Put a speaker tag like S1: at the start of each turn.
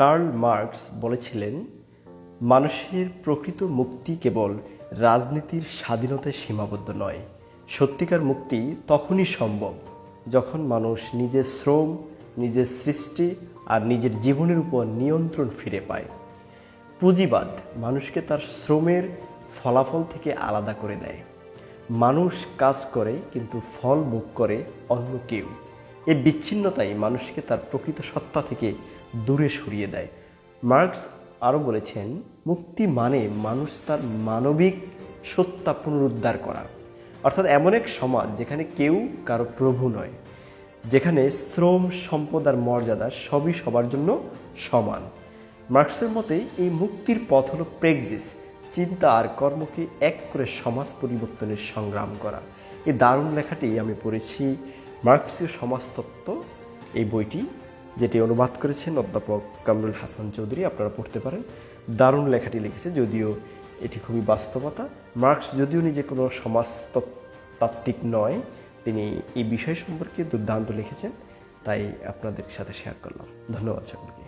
S1: Karl Marx বলেছিলেন, মানুষের প্রকৃত মুক্তি কেবল রাজনীতির স্বাধীনতায় সীমাবদ্ধ নয়। সত্যিকার মুক্তি তখনই সম্ভব যখন মানুষ নিজের শ্রম, নিজের সৃষ্টি আর নিজের জীবনের উপর নিয়ন্ত্রণ ফিরে পায়। পুঁজিবাদ মানুষকে তার শ্রমের ফলাফল থেকে আলাদা করে দেয়। মানুষ কাজ করে কিন্তু ফল ভোগ করে অন্য কেউ। এই বিচ্ছিন্নতাই মানুষকে তার প্রকৃত সত্তা থেকে দূরে সরিয়ে দেয়। মার্কস আরও বলেছেন, মুক্তি মানে মানুষ তার মানবিক সত্তা পুনরুদ্ধার করা। অর্থাৎ এমন এক সমাজ যেখানে কেউ কারও প্রভু নয়, যেখানে শ্রম, সম্পদ আর মর্যাদা সবই সবার জন্য সমান। মার্কসের মতে, এই মুক্তির পথ হল প্রেগজিস, চিন্তা আর কর্মকে এক করে সমাজ পরিবর্তনের সংগ্রাম করা। এই দারুণ লেখাটি আমি পড়েছি মার্কসীয় সমাজতত্ত্ব এই বইটি, যেটি অনুবাদ করেছেন অধ্যাপক কামরুল হাসান চৌধুরী, আপনারা পড়তে পারেন। দারুণ লেখাটি লিখেছে, যদিও এটি খুবই বাস্তবতা। মার্কস যদিও নিজে কোনো সমাজতাত্ত্বিক নয়, তিনি এই বিষয় সম্পর্কে দুর্দান্ত লিখেছেন, তাই আপনাদের সাথে শেয়ার করলাম। ধন্যবাদ সকলকে।